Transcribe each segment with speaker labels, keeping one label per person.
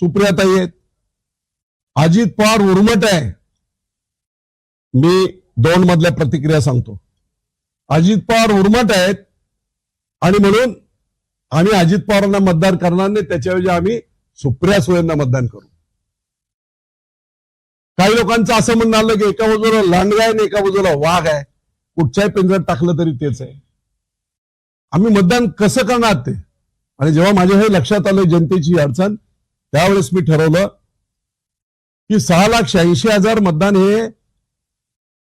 Speaker 1: सुप्रियाताई आहेत. अजित पवार उर्मट आहे. मी दोन मधल्या प्रतिक्रिया सांगतो. अजित पवार उर्मट आहेत आणि म्हणून आम्ही अजित पवारांना मतदान करणार नाही त्याच्याऐवजी आम्ही सुप्रिया सुळेंना मतदान करू. काही लोकांचं असं म्हणणं आलं की एका बाजूला लांडगा आहे आणि एका बाजूला वाघ आहे. कुठच्याही पिंजऱ्यात टाकलं तरी तेच आहे. आम्ही मतदान कसं करणार ते? आणि जेव्हा माझ्या हे लक्षात आलं जनतेची अडचण त्यावेळेस मी ठरवलं की सहा लाख शहाऐंशी हजार मतदान हे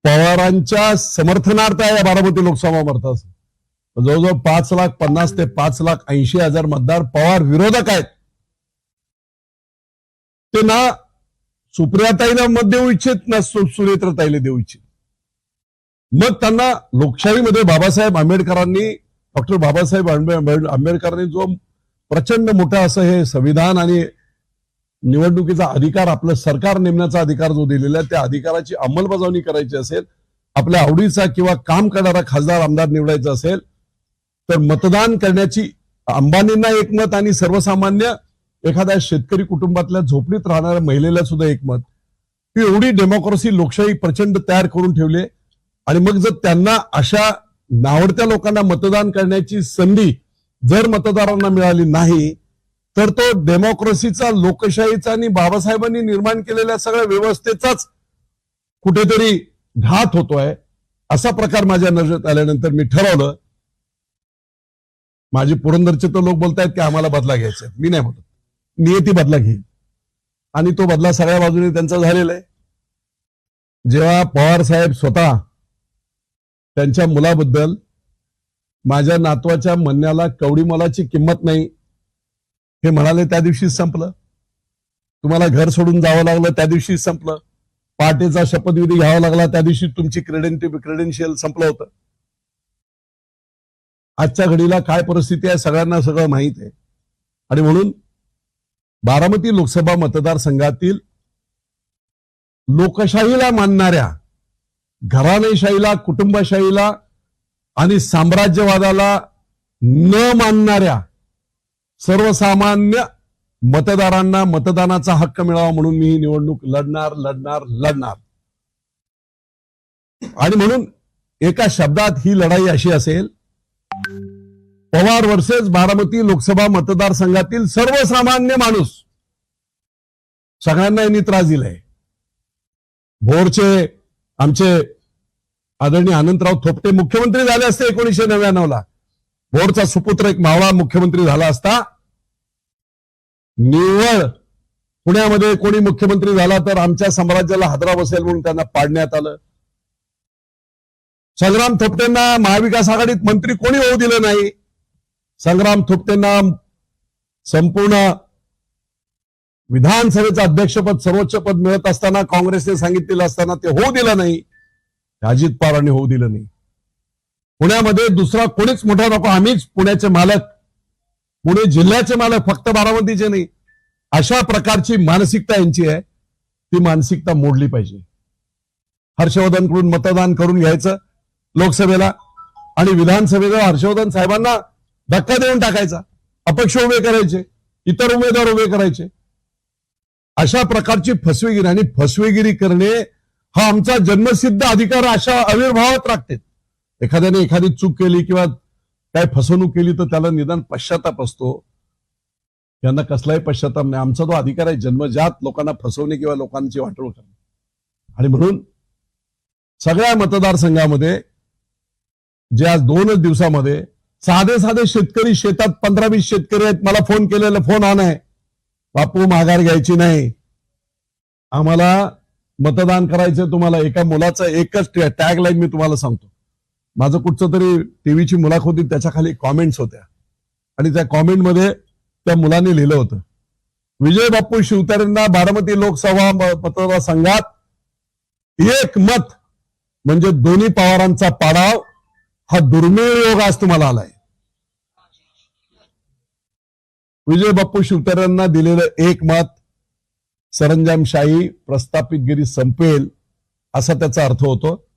Speaker 1: पवारांच्या समर्थनार्थ आहे या बारामती लोकसभा मतदार जवळजवळ पाच लाख पन्नास ते पाच लाख ऐंशी हजार मतदार पवार विरोधक आहेत. ते ना सुप्रियाताईला मत देऊ इच्छित ना सु- सुनेत्रताईला देऊ इच्छित. मग त्यांना लोकशाहीमध्ये बाबासाहेब आंबेडकरांनी डॉक्टर बाबासाहेब आंबे- आंबेडकरांनी जो प्रचंड मोठा असं हे संविधान आणि निवडणुकीचा अधिकार आपलं सरकार नेमण्याचा अधिकार जो दिलेला आहे त्या अधिकाराची अंमलबजावणी करायची असेल आपल्या आवडीचा किंवा काम करणारा खासदार आमदार निवडायचा असेल तर मतदान करण्याची अंबानींना एक मत आणि सर्वसामान्य एखाद्या शेतकरी कुटुंबातल्या झोपडीत राहणाऱ्या महिलेला सुद्धा एक मत ही एवढी डेमोक्रेसी लोकशाही प्रचंड तयार करून ठेवली आणि मग जर त्यांना अशा नावडत्या लोकांना मतदान करण्याची संधी जर मतदारांना मिळाली नाही तर तो डेमोक्रेसीचा लोकशाहीचा आणि बाबासाहेबांनी निर्माण केलेल्या सगळ्या व्यवस्थेचाच कुठेतरी घात होतोय असा प्रकार माझ्या नजरेत आल्यानंतर मी ठरवलं. माझे पुरंदरचे तर लोक बोलतायत की आम्हाला बदला घ्यायचा मी नाही बोलत. नियती बदला घेईल आणि तो बदला सगळ्या बाजूने त्यांचा झालेला आहे. जेव्हा पवार साहेब स्वतः त्यांच्या मुलाबद्दल माझ्या नातवाच्या म्हणण्याला कवडी मोलाची किंमत नाही हे म्हणाले त्या दिवशीच संपलं. तुम्हाला घर सोडून जावं लागलं त्या दिवशी संपलं. पहाटेचा शपथविधी घ्यावा लागला त्या दिवशी तुमची क्रेडेंटि क्रेडेन्शियल संपलं होतं. आजच्या घडीला काय परिस्थिती आहे सगळ्यांना सगळं माहीत आहे. आणि म्हणून बारामती लोकसभा मतदारसंघातील लोकशाहीला मानणाऱ्या घराणेशाहीला कुटुंबशाहीला आणि साम्राज्यवादाला न मानणाऱ्या सर्वसामान्य मतदारांना मतदानाचा हक्क मिळावा म्हणून मी ही निवडणूक लढणार लढणार लढणार. आणि म्हणून एका शब्दात ही लढाई अशी असेल पवार वर्सेस बारामती लोकसभा मतदारसंघातील सर्वसामान्य माणूस सगळ्यांना यांनी त्रास दिलाय. भोरचे आमचे आदरणीय अनंतराव थोपटे मुख्यमंत्री झाले असते एकोणीशे नव्याण्णव ला भोरचा सुपुत्र एक मावळा मुख्यमंत्री झाला असता निव्वळ पुण्यामध्ये कोणी मुख्यमंत्री झाला तर आमच्या साम्राज्याला हादरा बसेल म्हणून त्यांना पाडण्यात आलं. संग्राम थोपटेंना महाविकास आघाडीत मंत्री कोणी होऊ दिलं नाही? संग्राम थोपटेंना संपूर्ण विधानसभेचं अध्यक्षपद सर्वोच्च पद मिळत असताना काँग्रेसने सांगितलेलं असताना ते होऊ दिलं नाही. अजित पवारांनी होऊ दिलं नाही. पुण्यामध्ये दुसरा कोणीच मोठा नको आम्हीच पुण्याचे मालक. पुणे जिल्ह्याचे मालक फक्त बारामतीचे नाही. अशा प्रकारची मानसिकता यांची आहे. ती मानसिकता मोडली पाहिजे. हर्षवर्धनकडून मतदान करून घ्यायचं लोकसभेला आणि विधानसभेला हर्षवर्धन साहेबांना धक्का देऊन टाकायचा. अपक्ष उभे करायचे इतर उमेदवार उभे करायचे. अशा प्रकारची फसवेगिरी आणि फसवेगिरी करणे हा आमचा जन्मसिद्ध अधिकार अशा आविर्भावात राखते. एखाद्याने एखादी चूक केली किंवा काय फसवणूक केली तर त्याला निदान पश्चाताप असतो. यांना कसलाही पश्चाताप नाही. आमचा तो अधिकार आहे जन्मजात लोकांना फसवणे किंवा लोकांची वाटोळ करणे. आणि म्हणून सगळ्या मतदारसंघामध्ये जे आज दोनच दिवसामध्ये साधे साधे शेतकरी शेतात पंधरा वीस शेतकरी आहेत. मला फोन केलेला फोन ऑन आहे. बापू माघार घ्यायची नाही. आम्हाला मतदान करायचं तुम्हाला. एका मुलाचं एकच टॅग लाईन मी तुम्हाला सांगतो. माझं कुठचं तरी टीव्हीची मुलाखत होती त्याच्याखाली कॉमेंट्स होत्या. आणि त्या कॉमेंटमध्ये त्या मुलाने लिहिलं होतं. विजय बाप्पू शिवतारेंना बारामती लोकसभा म- मतदारसंघात एक मत म्हणजे दोन्ही पवारांचा पाडाव हा दुर्मिळ योग आज तुम्हाला आलाय. विजय बाप्पू शिवतारेंना दिलेलं एक मत सरंजामशाही प्रस्थापितगिरी संपेल असा त्याचा अर्थ होतो.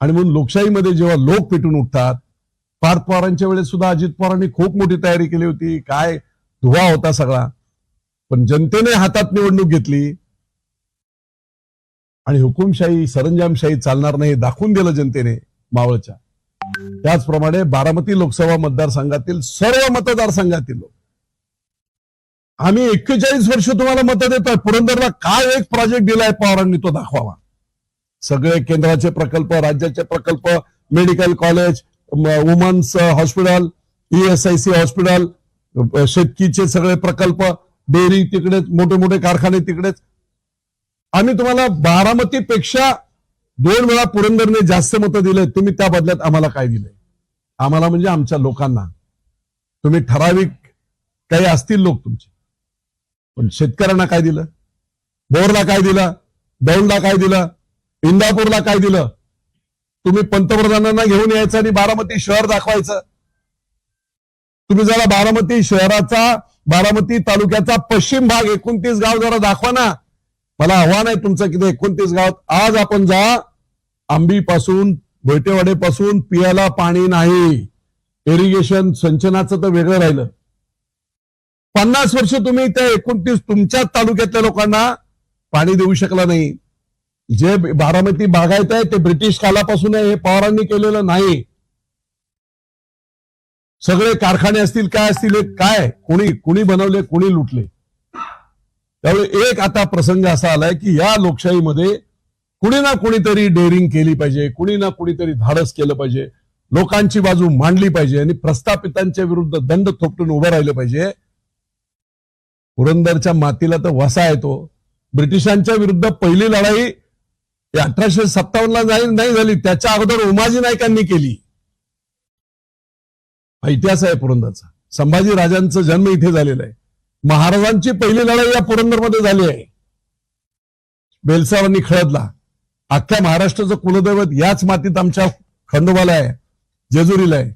Speaker 1: आणि म्हणून लोकशाहीमध्ये जेव्हा लोक पेटून उठतात पार्थ पवारांच्या वेळेस सुद्धा अजित पवारांनी खूप मोठी तयारी केली होती काय धुवा होता सगळा. पण जनतेने हातात निवडणूक घेतली. आणि हुकुमशाही सरंजामशाही चालणार नाही दाखवून दिलं जनतेने मावळच्या. त्याचप्रमाणे बारामती लोकसभा मतदारसंघातील सर्व मतदारसंघातील लोक. आम्ही एक्केचाळीस वर्ष तुम्हाला मतं देतोय. पुरंदरला काय एक प्रोजेक्ट दिलाय पवारांनी तो दाखवावा. सगळे केंद्राचे प्रकल्प राज्याचे प्रकल्प medical college women's hospital ESIC hospital शेतकीचे सगळे प्रकल्प डेअरी तिकडेच मोठे मोठे कारखाने तिकडेच. आम्ही तुम्हाला बारामतीपेक्षा दोन वेळा पुरंदरने जास्त मतं दिले तुम्ही त्या बदल्यात आम्हाला काय दिले आम्हाला म्हणजे आमच्या लोकांना. तुम्ही ठराविक काही असतील लोक तुमचे. पण शेतकऱ्यांना काय दिलं? बोरला काय दिलं? दौंडला काय दिलं? इंदापूरला काय दिलं? तुम्ही पंतप्रधानांना घेऊन यायचं आणि बारामती शहर दाखवायचं. तुम्ही जरा बारामती शहराचा बारामती तालुक्याचा पश्चिम भाग एकोणतीस गाव जरा दाखवा ना. मला आव्हान आहे तुमचं की एकोणतीस गावात आज आपण जा. आंबीपासून भोयटेवाडीपासून पियाला पाणी नाही. इरिगेशन सिंचनाचं तर वेगळं राहिलं. पन्नास वर्ष तुम्ही त्या एकोणतीस तुमच्याच तालुक्यातल्या लोकांना पाणी देऊ शकला नाही. जे बारामती बागायत आहे ते ब्रिटिश कालापासून आहे हे पवारांनी केलेलं नाही. सगळे कारखाने असतील काय असतील हे काय? कोणी कोणी बनवले कोणी लुटले? त्यामुळे एक आता प्रसंग असा आलाय की या लोकशाहीमध्ये कुणी ना कुणीतरी डेअरिंग केली पाहिजे कुणी ना कुणीतरी धाडस केलं पाहिजे लोकांची बाजू मांडली पाहिजे आणि प्रस्थापितांच्या विरुद्ध दंड थोपटून उभं राहिलं पाहिजे. पुरंदरच्या मातीला तर वसा येतो. ब्रिटिशांच्या विरुद्ध पहिली लढाई अठराशे सत्तावन्नला नाही नाही झाली त्याच्या अगोदर उमाजी नायकांनी केली. हा इतिहास आहे पुरंदरचा. संभाजी राजांचा जन्म इथे झालेला आहे. महाराजांची पहिली लढाई या पुरंदरमध्ये झाली आहे. बेलसावांनी खळदला. अख्ख्या महाराष्ट्राचं कुलदैवत याच मातीत आमच्या खंडोबाला आहे जेजुरीला आहे.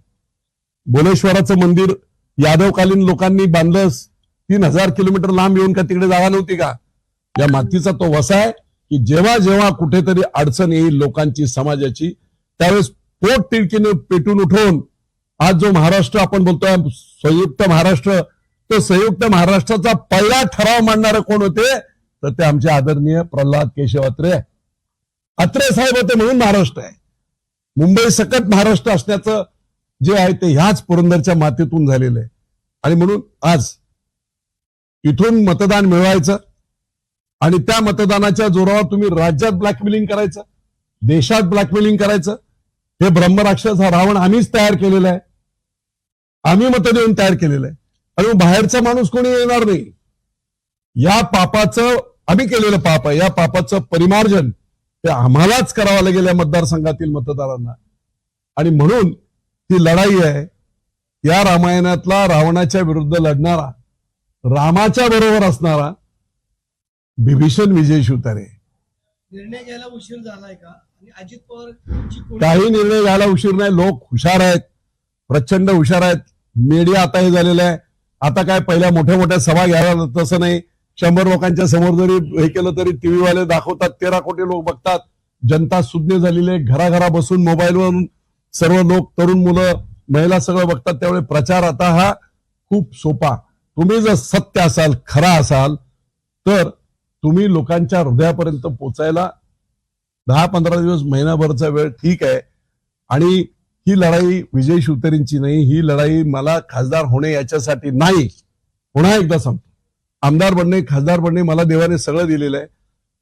Speaker 1: बोलेश्वराचं मंदिर यादवकालीन लोकांनी बांधलं. तीन हजार किलोमीटर लांब येऊन का तिकडे जागा नव्हती का? या मातीचा तो वसा आहे. की जेव्हा जेव्हा कुठेतरी अडचण येईल लोकांची समाजाची त्यावेळेस पोट तिडकीने पेटून उठवून आज जो महाराष्ट्र आपण बोलतोय संयुक्त महाराष्ट्र तो संयुक्त महाराष्ट्राचा पहिला ठराव मांडणारे कोण होते? तर ते आमचे आदरणीय प्रल्हाद केशव अत्रे अत्रे साहेब होते म्हणून महाराष्ट्र आहे. मुंबई सकट महाराष्ट्र असण्याचं जे आहे ते ह्याच पुरंदरच्या मातीतून झालेलं आहे. आणि म्हणून आज इथून मतदान मिळवायचं आणि त्या मतदानाच्या जोरावर तुम्ही राज्यात ब्लॅकमेलिंग करायचं देशात ब्लॅकमेलिंग करायचं. हे ब्रह्मराक्षस हा रावण आम्हीच तयार केलेला आहे. आम्ही मत देऊन तयार केलेलं आहे. आणि बाहेरचा माणूस कोणी येणार नाही. या पापाचं आम्ही केलेलं पाप आहे. या पापाचं परिमार्जन ते आम्हालाच करावं लागेल या मतदारसंघातील मतदारांना. आणि म्हणून ही लढाई आहे. या रामायणातला रावणाच्या विरुद्ध लढणारा रामाच्या बरोबर असणारा बिभीषण विजय शिवतारे.
Speaker 2: निर्णय घ्यायला उशीर झालाय का? आणि अजित पवारची कोणी
Speaker 1: काही निर्णय घ्यायला उशीर नाही. लोक हुशार आहेत. प्रचंड हुशार आहेत. मीडिया आता हे झालेलं आहे. आता काय पहिल्या मोठ्या मोठ्या सभा घ्यायला तसं नाही. शंभर लोकांच्या समोर जरी हे केलं तरी टीव्ही वाले दाखवतात. तेरा कोटी लोक बघतात. जनता सुज्ञ झालेली आहे. घराघरा बसून मोबाईलवरून सर्व लोक तरुण मुलं महिला सगळं बघतात. त्यामुळे प्रचार आता हा खूप सोपा. तुम्ही जर सत्य असाल खरा असाल तर तुम्ही लोकांच्या हृदयापर्यंत पोचायला दहा पंधरा दिवस महिनाभरचा वेळ ठीक आहे. आणि ही लढाई विजय शिवतरींची नाही ही लढाई मला खासदार होणे याच्यासाठी नाही. पुन्हा एकदा सांगतो. आमदार बनणे खासदार बनणे मला देवाने सगळं दिलेलं आहे.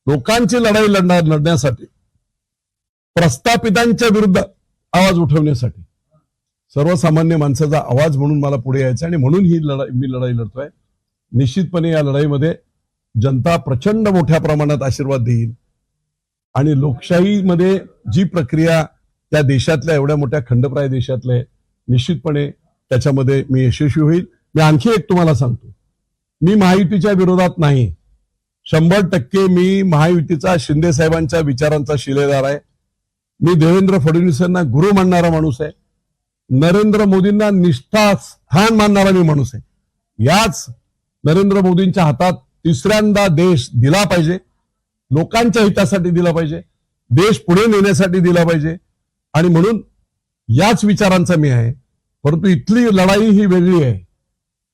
Speaker 1: लोकांची लढाई लढणार लढण्यासाठी. प्रस्थापितांच्या विरुद्ध आवाज उठवण्यासाठी. सर्वसामान्य माणसाचा आवाज म्हणून मला पुढे यायचा आणि म्हणून ही लढाई मी लढाई लढतोय. निश्चितपणे या लढाईमध्ये जनता प्रचंड मोठ्या प्रमाणात आशीर्वाद देईल. आणि लोकशाहीमध्ये जी प्रक्रिया त्या देशातल्या एवढ्या मोठ्या खंडप्राय देशातल्या आहे, निश्चितपणे त्याच्यामध्ये मी यशस्वी होईल. मी आणखी एक तुम्हाला सांगतो. मी महायुतीच्या विरोधात नाही. शंभर टक्के मी महायुतीचा शिंदे साहेबांच्या विचारांचा शिलेदार आहे. मी देवेंद्र फडणवीसांना गुरु मानणारा माणूस आहे. नरेंद्र मोदींना निष्ठा स्थान मानणारा मी माणूस आहे. याच नरेंद्र मोदींच्या हातात तिसऱ्यांदा देश दिला पाहिजे. लोकांच्या हितासाठी दिला पाहिजे. देश पुढे नेण्यासाठी दिला पाहिजे. आणि म्हणून याच विचारांचा मी आहे. परंतु इथली लढाई ही वेगळी आहे.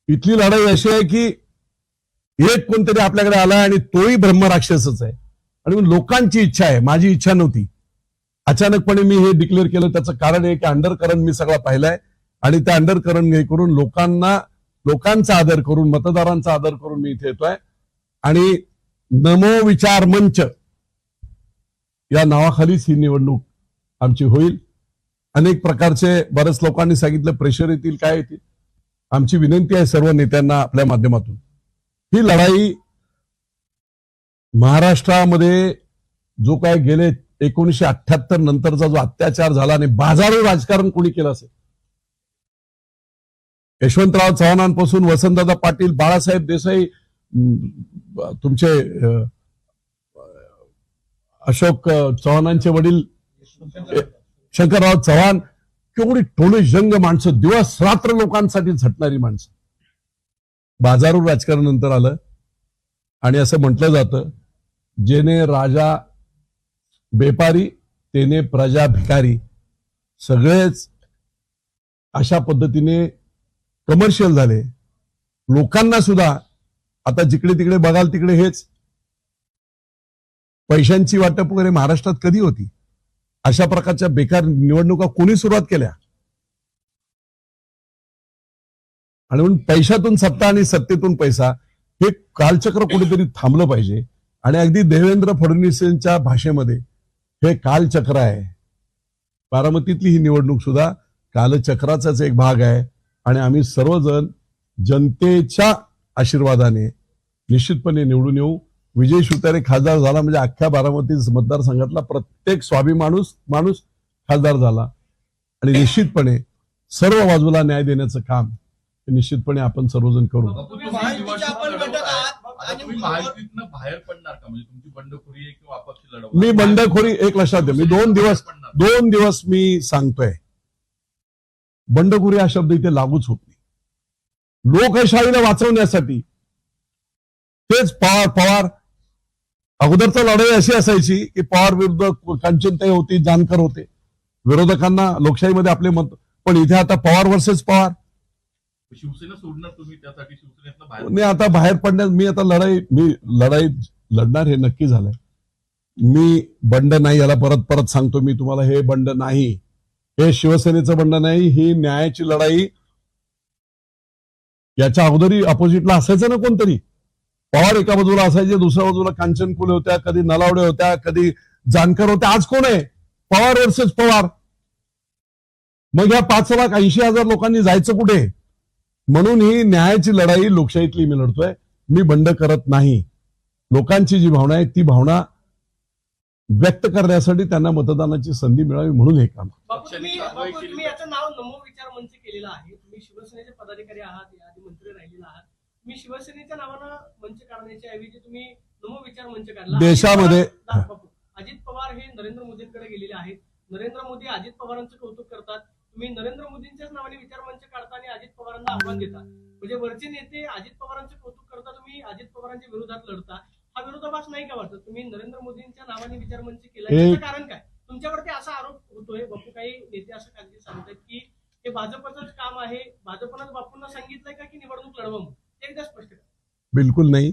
Speaker 1: इथली लढाई अशी आहे की एक कोणतरी आपल्याकडे आला आणि तोही ब्रह्मराक्षसच आहे. आणि लोकांची इच्छा आहे. माझी इच्छा नव्हती. अचानकपणे मी हे डिक्लेअर केलं. त्याचं कारण आहे की अंडरकरंट मी सगळा पाहिलाय. आणि त्या अंडरकरंट हे करून लोकांना लोकांचा आदर करून मतदारांचा आदर करून मी इथे येतोय. आणि नमो विचार मंच या नावाखालीच ही निवडणूक आमची होईल. अनेक प्रकारचे बऱ्याच लोकांनी सांगितलं प्रेशर येतील काय येतील. आमची विनंती आहे सर्व नेत्यांना आपल्या माध्यमातून. ही लढाई महाराष्ट्रामध्ये जो काय गेले एकोणीशे अठ्याहत्तर नंतरचा जो अत्याचार झाला आणि बाजारू राजकारण कोणी केलं असेल? यशवंतराव चव्हाणांपासून वसंतदादा पाटील बाळासाहेब देसाई तुमचे अशोक चव्हाणांचे वडील शंकरराव चव्हाण केवढी टोळी जंग माणसं दिवस रात्र लोकांसाठी झटणारी माणसं. बाजारू राजकारण नंतर आलं. आणि असं म्हटलं जातं जेने राजा बेपारी तेने प्रजा भिकारी. सगळेच अशा पद्धतीने कमर्शियल झाले. लोकांना सुद्धा आता जिकडे तिकडे बघाल तिकडे हेच. पैशांची वाटप वगैरे महाराष्ट्रात कधी होती? अशा प्रकारच्या बेकार निवडणुका कोणी सुरुवात केल्या? आणि म्हणून पैशातून सत्ता आणि सत्तेतून पैसा हे कालचक्र कुठेतरी थांबलं पाहिजे. आणि अगदी देवेंद्र फडणवीस यांच्या भाषेमध्ये हे कालचक्र आहे. बारामतीतली ही निवडणूक सुद्धा कालचक्राचाच एक भाग आहे. आणि आम्ही सर्वजण जनतेच्या आशीर्वादाने निश्चितपणे निवडून येऊ. विजय शिवतारे खासदार झाला म्हणजे अख्ख्या बारामती मतदारसंघातला प्रत्येक स्वाभिमाणूस माणूस खासदार झाला. आणि निश्चितपणे सर्व बाजूला न्याय देण्याचं काम निश्चितपणे आपण सर्वजण करू.
Speaker 3: म्हणजे
Speaker 1: मी बंडखोरी एक लक्षात मी दोन दिवस दोन दिवस मी सांगतोय. बंडखोरी हा शब्द इथे लागूच होत नाही. लोकशाहीला वाचवण्यासाठी तेच पवार पवार. अगोदरचा लढाई अशी असायची की पवार विरुद्ध कांचनताई होती जानकर होते. विरोधकांना लोकशाहीमध्ये आपले मत पण इथे आता पवार वर्सेस पवार.
Speaker 3: शिवसेना सोडणार तुम्ही त्यासाठी? शिवसेनेतनं बाहेर
Speaker 1: मी आता बाहेर पडण्यास मी आता लढाई मी लढाई लढणार हे नक्की झालंय. मी बंड नाही याला परत परत सांगतो. मी तुम्हाला हे बंड नाही. हे शिवसेनेचं बंड नाही ही न्यायाची लढाई. याच्या अगोदरी अपोजिटला असायचं ना कोणतरी? पवार एका बाजूला असायचे दुसऱ्या बाजूला कांचन कुले होत्या कधी नलावडे होत्या कधी जानकर होत्या आज कोण आहे? पवार वर्सेस पवार. मग या पाच लाख ऐंशी हजार लोकांनी जायचं कुठे? म्हणून ही न्यायाची लढाई लोकशाहीतली मी लढतोय. मी बंड करत नाही. लोकांची जी भावना आहे ती भावना व्यक्त करण्यासाठी त्यांना मतदानाची संधी मिळावी म्हणून हे काम.
Speaker 2: नाव नमो विचार मंच केलेलं आहे. तुम्ही शिवसेनेचे पदाधिकारी आहात मंत्री राहिलेला आहात तुम्ही शिवसेनेच्या नावानं मंच काढण्याच्या ऐवजी तुम्ही नमो विचार मंच काढला.
Speaker 1: देशामध्ये-
Speaker 2: अजित पवार- हे नरेंद्र मोदींकडे गेलेले आहेत. नरेंद्र मोदी अजित पवारांचं कौतुक करतात. तुम्ही नरेंद्र मोदींच्याच नावाने विचार मंच काढता आणि अजित पवारांना आव्हान देता. म्हणजे वरचे नेते अजित पवारांचं कौतुक करता तुम्ही अजित पवारांच्या विरोधात लढता. हा विरोधाभास नाही का वाटत? तुम्ही नरेंद्र मोदींच्या नावाने विचार मंच केला. कारण काय? तुमच्यावरती असा आरोप होतोय. बापू काही नेते असं कागदी सांगतात की हे भाजपचंच काम आहे. भाजपनंच बापूंना सांगितलंय का की निवडणूक लढवा
Speaker 1: बिलकुल नाही.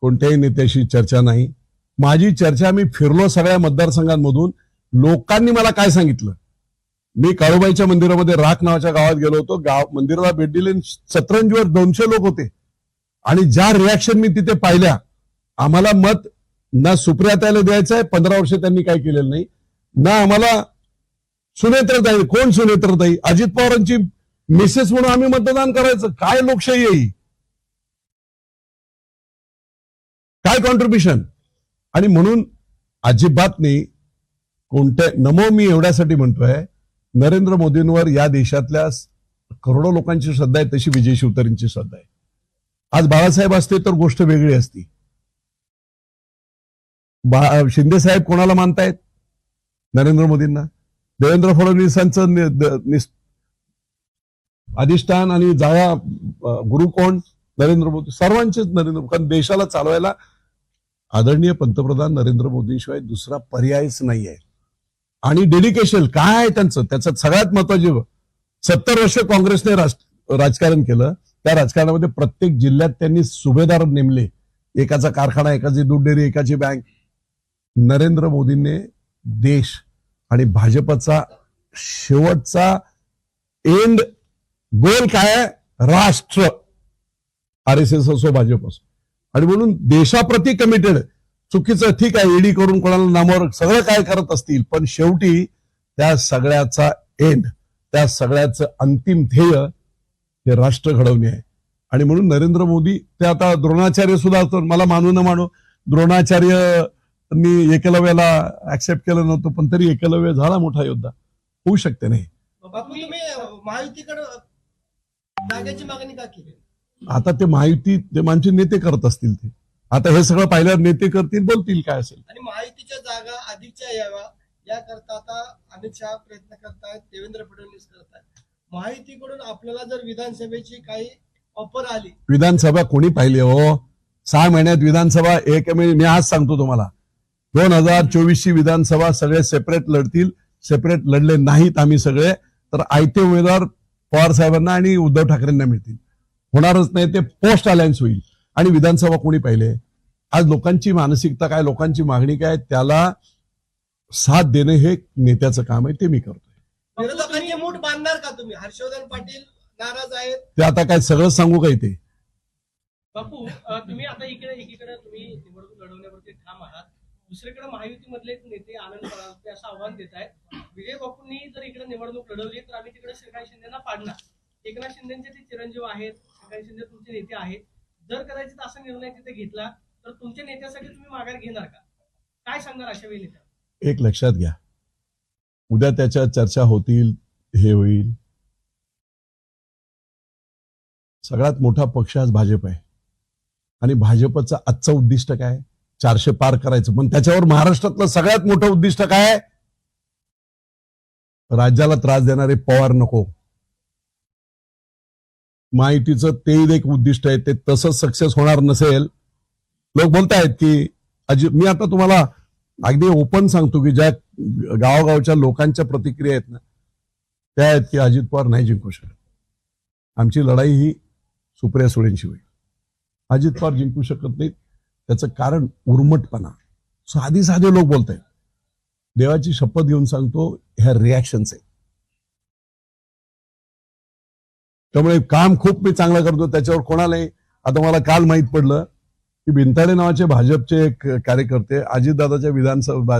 Speaker 1: कोणत्याही नेत्याशी चर्चा नाही. माझी चर्चा मी फिरलो सगळ्या मतदारसंघांमधून. लोकांनी मला काय सांगितलं? मी काळूबाईच्या मंदिरामध्ये राख नावाच्या गावात गेलो होतो. गाव मंदिराला भेट दिली सतरंजीवर दोनशे लोक होते. आणि ज्या रिॲक्शन मी तिथे पाहिल्या आम्हाला मत ना सुप्रियाताईला द्यायचं आहे पंधरा वर्ष त्यांनी काय केलेलं नाही. ना आम्हाला सुनेत्रताई कोण सुनेत्रताई? अजित पवारांची मिसेस म्हणून आम्ही मतदान करायचं. काय लोकशाही आहे काय कॉन्ट्रीब्युशन आणि म्हणून अजिबात नाही कोणत्या नमो मी एवढ्यासाठी म्हणतोय नरेंद्र मोदींवर या देशातल्या करोडो लोकांची श्रद्धा आहे तशी विजय शिवतरींची श्रद्धा आहे. आज बाळासाहेब असते तर गोष्ट वेगळी असती. बा- शिंदे साहेब कोणाला मानतायत? नरेंद्र मोदींना. देवेंद्र फडणवीसांचं अधिष्ठान आणि जाया गुरु कोण नरेंद्र मोदी सर्वांचेच नरेंद्र कारण देशाला चालवायला आदरणीय पंतप्रधान नरेंद्र मोदींशिवाय दुसरा पर्यायच नाही आहे आणि डेडिकेशन काय आहे त्यांचं? त्याचं सगळ्यात महत्वाची सत्तर वर्ष काँग्रेसने राजकारण केलं. त्या राजकारणामध्ये प्रत्येक जिल्ह्यात त्यांनी सुभेदार नेमले. एकाचा कारखाना एकाची दूध डेअरी एकाची बँक. नरेंद्र मोदींनी देश आणि भाजपचा शेवटचा एंड गोल काय आहे? राष्ट्र. आर एस एस असो भाजप असो. आणि म्हणून देशाप्रती कमिटेड चुकीचं ठीक आहे ईडी करून कोणाला नामावर सगळं काय करत असतील पण शेवटी त्या सगळ्याचा एंड त्या सगळ्याचं अंतिम ध्येय हे राष्ट्र घडवणे आहे. आणि म्हणून नरेंद्र मोदी ते आता द्रोणाचार्य सुद्धा असतो मला मानू न मानू द्रोणाचार्य मी एकलव्याला ऍक्सेप्ट केलं नव्हतं पण तरी एकलव्य झाला मोठा योद्धा. होऊ शकते नाही.
Speaker 4: महायुतीकडे जागेची मागणी का केली?
Speaker 1: आता ते माहिती ते माझे नेते करत असतील ते. आता हे सगळं पाहिल्यावर नेते करतील बोलतील काय असेल.
Speaker 4: आणि महायुतीच्या जागा अधिकच्या याव्या याकरता आता अमित शहा प्रयत्न करतायत देवेंद्र फडणवीस करतायत. महायुतीकडून आपल्याला जर विधानसभेची काही ऑफर आली.
Speaker 1: विधानसभा कोणी पाहिली हो? सहा महिन्यात विधानसभा एक मी मी आज सांगतो तुम्हाला. दोन हजार चोवीसची विधानसभा सगळे सेपरेट लढतील सेपरेट लढले नाहीत आम्ही सगळे. तर आयते उमेदवार पवार साहेबांना आणि उद्धव ठाकरेंना मिळतील. होणारच नाही ते पोस्ट अलायन्स होईल. आणि विधानसभा कोणी पाहिले आज लोकांची मानसिकता काय लोकांची मागणी काय त्याला साथ देणं हे नेत्याचं काम आहे ते मी करतोय.
Speaker 4: विरोधकांची मूठ बांधणार का तुम्ही? हर्षवर्धन पाटील नाराज आहेत.
Speaker 1: ते आता काय सगळं सांगू काय ते
Speaker 2: बापू तुम्ही आता इकडे एकीकडे तुम्ही निवडणूक लढवण्यावरती ठाम आहात. दुसरीकडे महायुतीमधले एक नेते आनंद असं आव्हान देत आहेत विजय बापूंनी जर इकडे निवडणूक लढवली तर आम्ही तिकडे श्रीकांत शिंदेना पाडणार. एकनाथ शिंदेचे ते चिरंजीव आहेत एकनाथ शिंदे तुमचे नेते आहेत जर कदाचित असा निर्णय तिथे घेतला तर तुमच्या नेत्यासाठी तुम्ही माघार घेणार का? काय सांगणार अशा वेळी नेत्या?
Speaker 1: एक लक्षात घ्या. उद्या त्याच्या चर्चा होतील हे होईल. सगळ्यात मोठा पक्ष आज भाजप आहे. आणि भाजपचं आजचं उद्दिष्ट काय? चारशे पार करायचं. पण त्याच्यावर महाराष्ट्रातलं सगळ्यात मोठं उद्दिष्ट काय? राज्याला त्रास देणारे पवार नको. माहितीचं ते एक उद्दिष्ट आहे ते तसं सक्सेस होणार नसेल. लोक बोलतायत की अजि मी आता तुम्हाला अगदी ओपन सांगतो की ज्या गावागावच्या लोकांच्या प्रतिक्रिया आहेत ना त्या आहेत की अजित पवार नाही जिंकू शकत. आमची लढाई ही सुप्रिया सुळेंशी होईल. अजित पवार जिंकू शकत नाहीत. त्याचं कारण उर्मटपणा. साधी साधे लोक बोलत आहेत देवाची शपथ घेऊन सांगतो ह्या रिॲक्शन्स आहेत. त्यामुळे काम खूप मी चांगलं करतो त्याच्यावर कोणालाही आता मला काल माहीत पडलं की बिनताडे नावाचे भाजपचे एक कार्यकर्ते अजितदादाच्या विधानसभा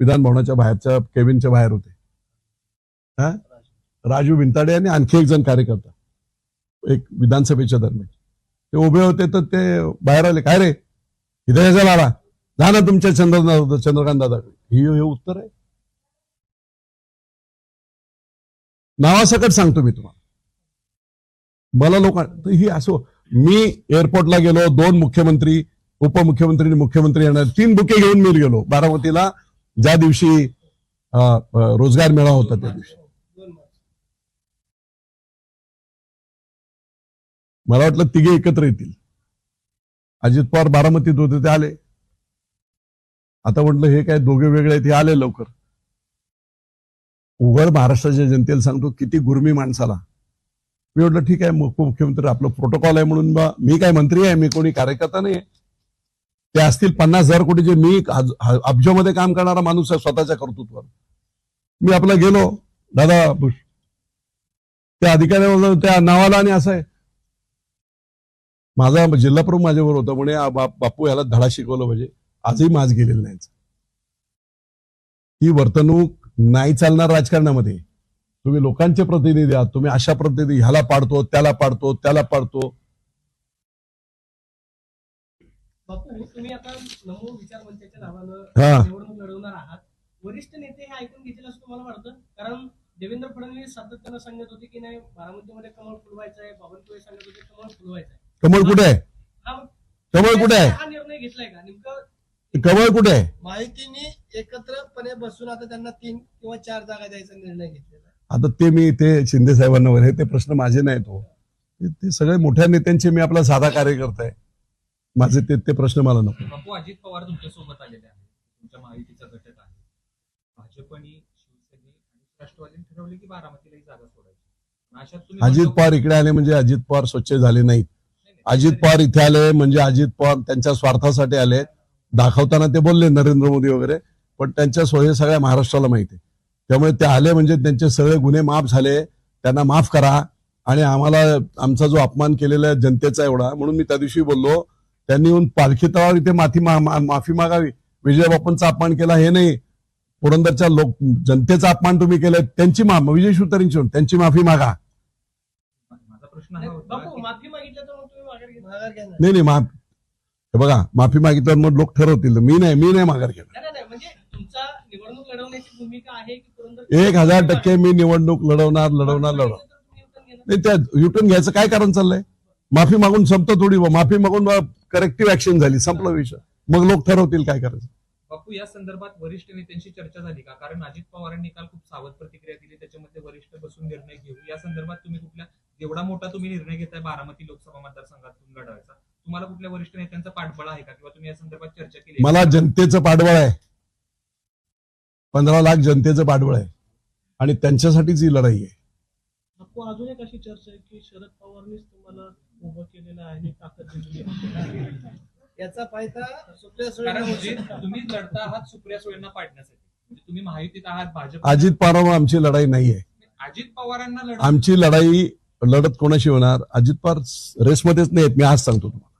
Speaker 1: विधान भवनाच्या बाहेरच्या केबिनच्या बाहेर होते. हा? राजू बिंताडे आणि आणखी एक जण कार्यकर्ता एक विधानसभेच्या दरम्यान. ते उभे होते तर ते बाहेर आले. काय रे? इथे कशाला आला? जा ना तुमच्या चंद्र चंद्रकांत दादा ही हे उत्तर आहे. नावासकट सांगतो मी तुम्हाला. मला लोक ही असो. मी एअरपोर्टला गेलो दोन मुख्यमंत्री उपमुख्यमंत्री आणि मुख्यमंत्री येणार. तीन बुके घेऊन मी गेलो. बारामतीला ज्या दिवशी रोजगार मेळावा होता त्या दिवशी. मला वाटलं तिघे एकत्र येतील. अजित पवार बारामतीत होते ते आले. आता म्हटलं हे काय दोघे वेगळे ते आले लवकर. उघड महाराष्ट्राच्या जनतेला सांगतो किती गुर्मी माणसाला. मी म्हटलं ठीक आहे उपमुख्यमंत्री आपलं प्रोटोकॉल आहे म्हणून बा मी काय मंत्री आहे मी कोणी कार्यकर्ता नाही ते असतील पन्नास हजार कोटीचे मी अब्जमध्ये काम करणारा माणूस आहे स्वतःच्या कर्तृत्वावर. मी आपला गेलो दादा बुश त्या अधिकाऱ्यावर त्या नावाला आणि असं आहे. माझा जिल्हाप्रमुख माझ्यावर होता म्हणे बापू याला धडा शिकवलं पाहिजे. आजही माझ गेलेलं नाही. ही वर्तणूक नाही चालणार राजकारणामध्ये. तुम्ही लोकांचे प्रतिनिधी आहात तुम्ही अशा प्रतिनिधी ह्याला पाडतो त्याला पाडतो त्याला पाडतो.
Speaker 2: बापू तुम्ही आता नमो विचार मंचाच्या
Speaker 1: हा.
Speaker 2: नावानं निवडणूक लढवणार आहात. वरिष्ठ नेते हे ऐकून घेतील असं तुम्हाला वाटतं? कारण देवेंद्र फडणवीस सातत्यानं सांगत होते की नाही बारामतीमध्ये कमळ फुलवायचं आहे बावनकुळे सांगत होते कमळ फुलवायचं आहे.
Speaker 1: कमळ कुठे आहे?
Speaker 2: हा
Speaker 1: कमळ कुठे आहे?
Speaker 2: हा निर्णय घेतलाय का? नेमकं
Speaker 1: कमळ कुठे आहे?
Speaker 4: माहितीने एकत्रपणे बसून आता त्यांना तीन किंवा चार जागा द्यायचा निर्णय घेतलेला आहे.
Speaker 1: आता ते मी ते शिंदे साहेबांना वगैरे ते प्रश्न माझे नाहीत हो. ते- ते सगळे मोठ्या नेत्यांचे मी आपला साधा कार्यकर्ता आहे. माझे ते ते प्रश्न मला नको.
Speaker 5: बापू अजित पवार तुमच्यासोबत आलेले आहेत. तुमच्या महायुतीचा घटक आहे. भाजप आणि शिवसेने आणि राष्ट्रवादीने ठरवले की बारामतीला ही जागा सोडायची.
Speaker 1: अजित पवार इकडे आले म्हणजे अजित पवार स्वच्छ झाले नाहीत.
Speaker 5: नाही, नाही.
Speaker 1: अजित पवार इथे आले म्हणजे अजित पवार त्यांच्या स्वार्थासाठी आले दाखवताना ते बोलले नरेंद्र मोदी वगैरे पण त्यांच्या सोयी सगळ्या महाराष्ट्राला माहिती आहे. त्यामुळे ते आले म्हणजे त्यांचे सगळे गुन्हे माफ झाले. त्यांना माफ करा. आणि आम्हाला आमचा जो अपमान केलेला आहे जनतेचा एवढा म्हणून मी त्या दिवशी बोललो. त्यांनी येऊन पालखी तळावर इथे माफी मा- मा- माफी मागावी. विजय बापूंचा अपमान केला हे नाही. पुरंदरच्या लोक जनतेचा अपमान तुम्ही केलाय त्यांची मा विजय शिवतरींची त्यांची माफी मागा.
Speaker 5: माझा प्रश्न हा होता
Speaker 2: बापू
Speaker 5: की-
Speaker 2: माफी मागितलं तर मग तुम्ही माघार घेणार?
Speaker 4: माघार घेणार.
Speaker 1: नाही नाही माफ हे बघा माफी मागितल्यावर मग लोक ठरवतील. मी नाही मी नाही माघार घेणार
Speaker 2: नाही, नाही नाही म्हणजे तुमचा निवडणूक लढवण्याची भूमिका आहे की पुरंदर
Speaker 1: एक हजार टक्के मी निवडणूक लढवणार लढवणार लढवणार. नाही त्या युटर्न घ्यायचं काय कारण चाललंय? माफी मागून संपतं थोडी. माफी मागून करेक्टिव्ह ऍक्शन झाली संपला विषय. मग लोक ठरवतील काय करायचं.
Speaker 5: बापू या संदर्भात वरिष्ठ नेत्यांशी चर्चा झाली का? कारण अजित पवारांनी काल खूप सावध प्रतिक्रिया दिली. त्याच्यामध्ये वरिष्ठ बसून निर्णय घेऊ. या संदर्भात तुम्ही कुठल्या एवढा मोठा तुम्ही निर्णय घेताय बारामती लोकसभा मतदारसंघातून लढवायचा तुम्हाला कुठल्या वरिष्ठ नेत्यांचा पाठबळ आहे का? किंवा तुम्ही या संदर्भात चर्चा केली?
Speaker 1: मला जनतेचं पाठबळ आहे. पंधरा लाख जनतेचं पाठबळ आहे. आणि त्यांच्यासाठीच ही लढाई आहे.
Speaker 2: अजून एक अशी चर्चा आहे की शरद पवारनीच तुम्हाला उभं केलेलं आहे ताकद दिलेली आहे.
Speaker 4: याचा फायदा सुप्रिया सुळे
Speaker 5: तुम्ही लढता आहात सुप्रिया सुळेंना पाडण्यासाठी. म्हणजे तुम्ही महायुतीत आहात भाजप
Speaker 1: अजित पवारांवर आमची लढाई नाहीये
Speaker 5: अजित पवारांना लढ
Speaker 1: आमची लढाई लढत कोणाशी होणार? अजित पवार रेसमध्येच नाही आहेत मी आज सांगतो तुम्हाला.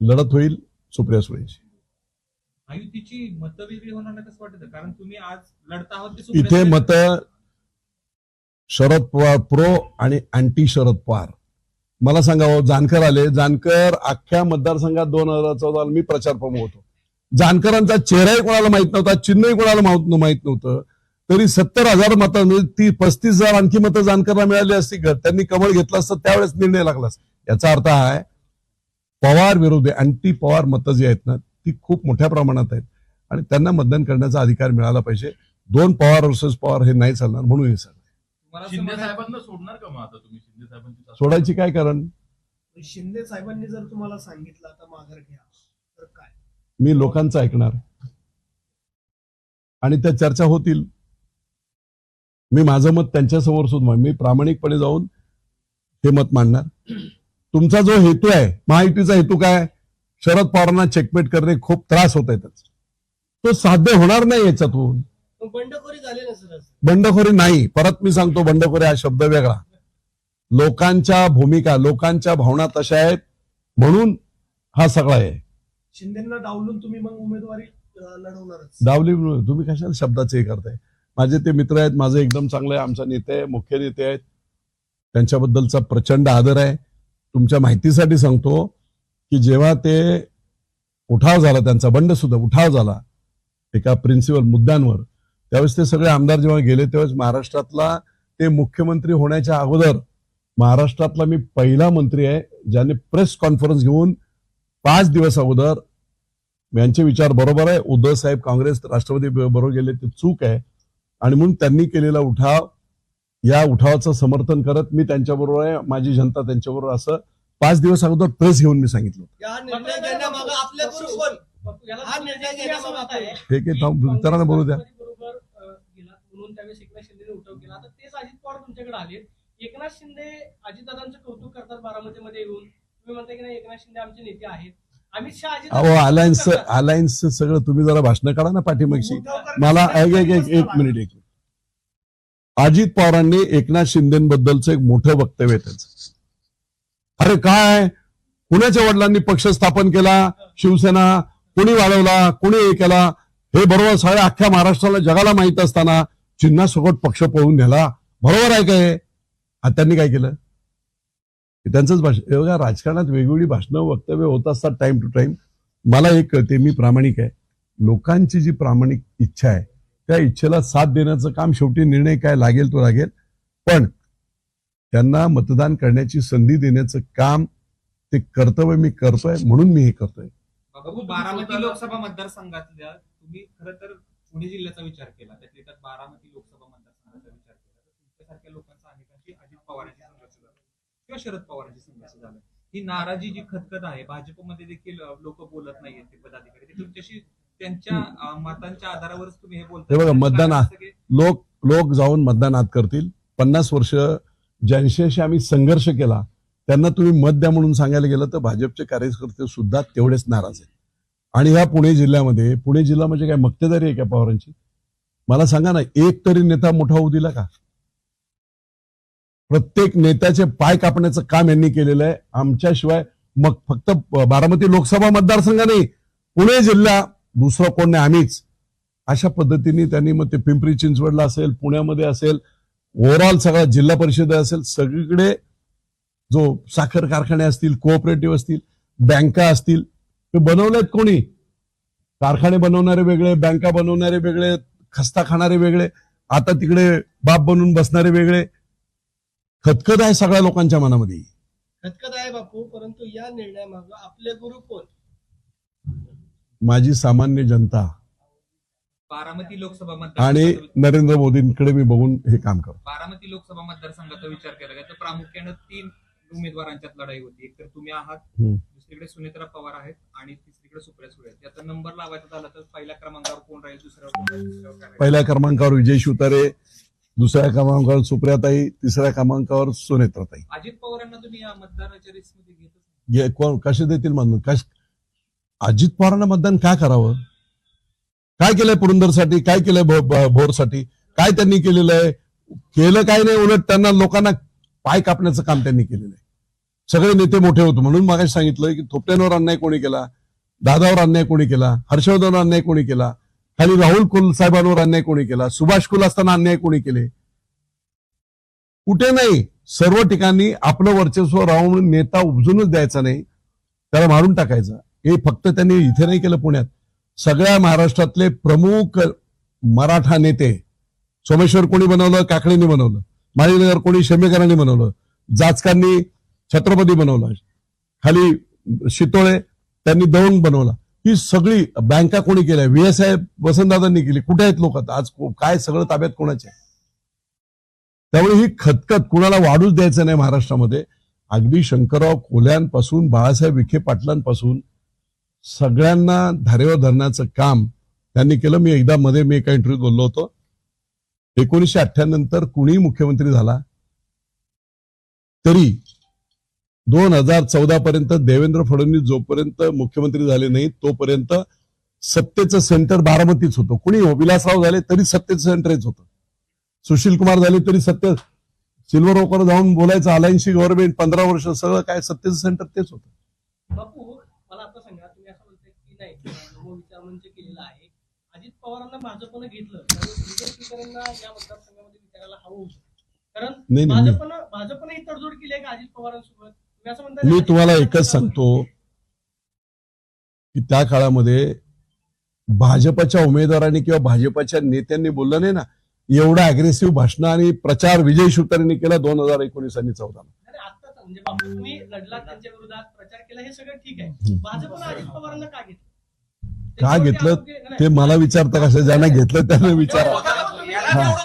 Speaker 1: लढत होईल सुप्रिया सुळेंची
Speaker 5: महायुतीची मतं वेगळी होणार नाही कसं वाटतं. कारण तुम्ही आज लढता आहात ते
Speaker 1: इथे मत शरद पवार प्रो आणि अँटी शरद पवार. मला सांगावं जानकर आले. जानकर अख्ख्या मतदारसंघात दोन हजार चौदा मी प्रचार प्रमुख होतो. जानकरांचा चेहराही कोणाला माहीत नव्हता चिन्हही कोणाला माहीत माहीत नव्हतं. तरी सत्तर हजार मतं म्हणजे ती पस्तीस हजार आणखी मतं जानकरला मिळाली असती का त्यांनी कमळ घेतला असतं त्यावेळेस निर्णय लागला असता. याचा अर्थ हा आहे पवार विरोधी अँटी पवार मतं जी आहेत ना ती खूप मोठ्या प्रमाणात आहेत. आणि त्यांना मतदान करण्याचा अधिकार मिळाला पाहिजे. दोन पवार वर्सेस पवार हे नाही चालणार म्हणून हे सर
Speaker 5: तुम्हाला असं
Speaker 3: शिंदे
Speaker 5: म्हणायचं-
Speaker 3: साहेबांना सोडणार का मग आता तुम्ही? शिंदे साहेबांची चाचणी-
Speaker 1: सोडायची काय कारण?
Speaker 4: शिंदे साहेबांनी जर तुम्हाला सांगितलं आता माघार घ्या तर काय?
Speaker 1: मी लोकांचं ऐकणार. आणि त्या चर्चा होतील. मी माझं मत त्यांच्यासमोर सुद्धा मी प्रामाणिकपणे जाऊन हे मत मांडणार. तुमचा जो हेतू आहे महायुतीचा हेतू काय? शरद पवारांना चेकमेट करणे खूप त्रास होत आहे त्याचा तो साध्य होणार नाही याच्यातून.
Speaker 4: बंडखोरी झाली
Speaker 1: बंडखोरी नाही. परत मी सांगतो बंडखोरी हा शब्द वेगळा. लोकांच्या भूमिका लोकांच्या भावना तशा आहेत. म्हणून हा सगळा आहे.
Speaker 4: शिंदेना डावलून तुम्ही मग उमेदवारी अं, लढवणारच.
Speaker 1: डावली तुम्ही कशाला शब्दाचे हे करताय? माझे ते मित्र आहेत. माझे एकदम चांगले आहे. आमचा नेते आहे. मुख्य नेते आहेत. त्यांच्याबद्दलचा प्रचंड आदर आहे. तुमच्या माहितीसाठी सांगतो की जेव्हा ते उठाव झाला त्यांचा बंड सुद्धा उठाव झाला एका प्रिन्सिपल मुद्द्यांवर त्यावेळेस ते सगळे आमदार जेव्हा गेले त्यावेळेस महाराष्ट्रातला ते मुख्यमंत्री होण्याच्या अगोदर महाराष्ट्रातला मी पहिला मंत्री आहे ज्याने प्रेस कॉन्फरन्स घेऊन पाच दिवस अगोदर यांचे विचार बरोबर आहे उद्धव साहेब काँग्रेस राष्ट्रवादी बरोबर गेले ते चूक आहे आणि म्हणून त्यांनी केलेला उठाव या उठावाचं समर्थन करत मी त्यांच्याबरोबर आहे माझी जनता त्यांच्याबरोबर असं पाच दिवस अगोदर प्रेस घेऊन मी सांगितलं
Speaker 4: हा
Speaker 1: हे काही थांब मित्रांना बोलू द्या
Speaker 2: एकनाथ शिंदेने उठाव केला. आता तेच अजित पवार तुमच्याकडे आले. एकनाथ शिंदे अजितदादांचं कौतुक करतात बारामतीमध्ये येऊन. तुम्ही म्हणताय की नाही एकनाथ शिंदे आमचे नेते आहेत. अमित शहा अजित
Speaker 1: अहो अलायन्स अलायन्स सगळं तुम्ही जरा भाषणं काढा ना पाठीमागची मला एक एक मिनिट एक अजित पवारांनी एकनाथ शिंदेबद्दलचं एक मोठं वक्तव्य आहे त्यांचं. अरे काय? कुणाच्या वडिलांनी पक्ष स्थापन केला? शिवसेना कोणी वाढवला? कोणी हे केला? हे बरोबर सगळ्या अख्ख्या महाराष्ट्राला जगाला माहीत असताना चिन्हा पक्ष पळून नेला. बरोबर आहे काय आणि त्यांनी काय केलं? त्यांचंच भाषण. हे राजकारणात वेगवेगळी भाषणं वक्तव्य होत असतात टाइम टू टाइम मला एक कळते मी प्रामाणिक आहे. लोकांची जी प्रामाणिक इच्छा आहे त्या इच्छेला साथ देण्याचं काम शेवटी निर्णय काय लागेल तो लागेल. पण त्यांना मतदान करण्याची संधी देण्याचं काम ते कर्तव्य मी करतोय म्हणून मी हे करतोय.
Speaker 5: बारामती लोकसभा मतदारसंघातल्या तुम्ही खरं तर पुणे जिल्ह्याचा विचार केला त्यातल्या त्यात बारामती लोकसभा मतदारसंघाचा विचार केला. तर तुमच्यासारख्या लोकांचा अनेकांशी अजित पवारांशी संघर्ष झाला किंवा शरद पवारांशी संघर्ष झाला? ही नाराजी जी खतखत आहे भाजपमध्ये देखील लोक बोलत नाहीयेत ते पदाधिकारी. ते तुमच्याशी त्यांच्या मतांच्या आधारावरच तुम्ही हे बोलता
Speaker 1: बघा, मतदान लोक लोक जाऊन मतदानात करतील. पन्नास वर्ष ज्यांच्याशी आम्ही संघर्ष केला त्यांना तुम्ही मत द्या म्हणून सांगायला गेलं तर भाजपचे कार्यकर्ते सुद्धा तेवढेच नाराज आहेत. आणि ह्या पुणे जिल्ह्यामध्ये पुणे जिल्हा म्हणजे काय? मक्तेदारी आहे का पवारांची? मला सांगा ना एक तरी नेता मोठा होऊ दिला का? प्रत्येक नेत्याचे पाय कापण्याचं काम यांनी केलेलं आहे. आमच्याशिवाय मग फक्त बारामती लोकसभा मतदारसंघ नाही पुणे जिल्हा दुसरं कोण नाही आम्हीच. अशा पद्धतीने त्यांनी मग ते पिंपरी चिंचवडला असेल पुण्यामध्ये असेल ओव्हरऑल सगळा जिल्हा परिषद असेल सगळीकडे जो साखर कारखाने असतील कोऑपरेटिव्ह असतील बँका असतील ते बनवलेत कोणी? कारखाने बनवणारे वेगळे बँका बनवणारे वेगळे खस्ता खाणारे वेगळे आता तिकडे बाप बनून बसणारे वेगळे. खतखत आहे सगळ्या लोकांच्या मनामध्ये.
Speaker 4: खतखत आहे बापू परंतु या निर्णयामागं आपले गुरु कोण?
Speaker 1: माझी सामान्य जनता.
Speaker 5: बारामती लोकसभा
Speaker 1: आणि
Speaker 5: मतदारसंघाचा
Speaker 1: नरेंद्र मोदींकडे मी बघून हे काम करतो.
Speaker 5: बारामती लोकसभा मतदारसंघाचा विचार केला गेला तर प्रामुख्यानं तीन उमेदवारांच्यात लढाई होती. एक तर तुम्ही आहात. दुसरीकडे सुनेत्रा पवार आहेत आणि तिसरीकडे सुप्रिया सुळे आहेत. याचा नंबर लावायचा झाला तर पहिल्या क्रमांकावर कोण राहील राहील?
Speaker 1: पहिल्या क्रमांकावर विजय शिवतारे दुसऱ्या क्रमांकावर सुप्रियाताई तिसऱ्या क्रमांकावर सुनेत्राताई.
Speaker 5: अजित पवारांना तुम्ही या मतदाराच्या रेसमध्ये घेतच
Speaker 1: कसे देतील मतदान? कश अजित पवारांना मतदान काय करावं? काय केलंय पुरंदरसाठी? काय केलंय भो- भोरसाठी? काय त्यांनी केलेलं आहे? केलं काय नाही उलट त्यांना लोकांना पाय कापण्याचं काम त्यांनी केलेलं आहे. सगळे नेते मोठे होते म्हणून मग सांगितलं की थोपट्यांवर अन्याय कोणी केला? दादावर अन्याय कोणी केला? हर्षवर्धनवर अन्याय कोणी केला? खाली राहुल कुल साहेबांवर अन्याय कोणी केला? सुभाष कुल असताना अन्याय कोणी केले? कुठे नाही. सर्व ठिकाणी आपलं वर्चस्व राहून नेता उपजूनच द्यायचा नाही. त्याला मारून टाकायचा. हे फक्त त्यांनी इथे नाही केलं पुण्यात. सगळ्या महाराष्ट्रातले प्रमुख मराठा नेते. सोमेश्वर कोणी बनवलं? काकडेंनी बनवलं. माळीनगर कोणी? शेमेकरांनी बनवलं. जाचकांनी छत्रपती बनवलं. खाली शितोळे त्यांनी दौंड बनवला. ही सगळी बँका कोणी केल्या? व्हीएसआय वसंतदादांनी केली. कुठे आहेत लोक आता? आज काय सगळं ताब्यात कोणाचे आहे? त्यामुळे ही खतखत कुणाला वाढूच द्यायचं नाही महाराष्ट्रामध्ये. अगदी शंकरराव कोल्यांपासून बाळासाहेब विखे पाटलांपासून सगळ्यांना धारेवर धरण्याचं काम त्यांनी केलं. मी एकदा मध्ये मी एका इंटरव्ह्यू बोललो होतो. एकोणीसशे अठ्ठ्याण्णव नंतर कुणीही मुख्यमंत्री झाला तरी दोन हजार चौदा पर्यंत देवेंद्र फडणवीस जोपर्यंत मुख्यमंत्री झाले नाही तोपर्यंत सत्तेचं सेंटर बारामतीच होतं. कुणी हो विलासराव झाले तरी सत्तेचं सेंटरच होतं. सुशील कुमार झाले तरी सत्य सिल्वर ओकर जाऊन बोलायचं अलायन्सी गव्हर्नमेंट पंधरा वर्ष सगळं काय सत्तेचं सेंटर तेच होतं
Speaker 2: बापू मला आता सांगा तुम्ही असं बोलताय की नाही मंच केलेला आहे. अजित पवारांना भाजपनं घेतलं त्यामुळे विजय शिवकरांना या मतदारसंघामध्ये विचारायला हवं होतं. कारण भाजपनं भाजपनं ही तडजोड केली आहे का अजित पवारांसोबत?
Speaker 1: मी तुम्हाला एकच सांगतो की त्या काळामध्ये भाजपच्या उमेदवारांनी किंवा भाजपच्या नेत्यांनी बोललं नाही ना एवढा अग्रेसिव्ह भाषण आणि प्रचार विजय शिवतारेंनी केला दोन हजार एकोणीस आणि चौदा
Speaker 2: म्हणजे लढलात त्यांच्या विरोधात प्रचार केला हे सगळं ठीक आहे. भाजपनं अजित पवारांना का घेतलं?
Speaker 1: का घेतलं? ते मला विचारता कसं? ज्यांना घेतलं त्यांना विचारा.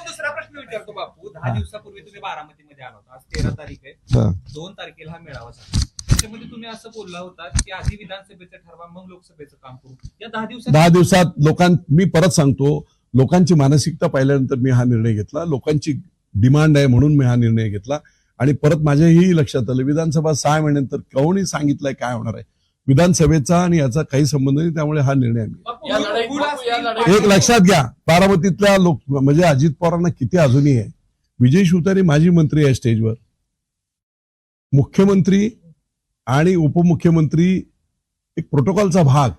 Speaker 5: दुसरा प्रश्न विचारतो बापू. दहा दिवसापूर्वी तुम्ही बारामतीमध्ये आला होता. आज तेरा तारीख आहे.
Speaker 1: हा.
Speaker 5: दोन तारखेला हा मेळावा झाला. त्याच्यामध्ये तुम्ही असं बोलला होता की आधी विधानसभेचं ठरवा मग लोकसभेचं काम करू. या दहा दिवसात
Speaker 1: दहा दिवसात लोकां मी परत सांगतो लोकांची मानसिकता पाहिल्यानंतर मी हा निर्णय घेतला. लोकांची डिमांड आहे म्हणून मी हा निर्णय घेतला. आणि परत माझ्याही लक्षात आलं विधानसभा सहा महिन्यानंतर कोणी सांगितलंय काय होणार आहे? विधानसभेचा आणि याचा काही संबंध नाही त्यामुळे हा निर्णय आम्ही एक लक्षात घ्या बारामतीतल्या लोक म्हणजे अजित पवारांना किती अजूनही आहे. विजय शिवतारे माजी मंत्री आहे स्टेजवर. मुख्यमंत्री आणि उपमुख्यमंत्री एक प्रोटोकॉलचा भाग.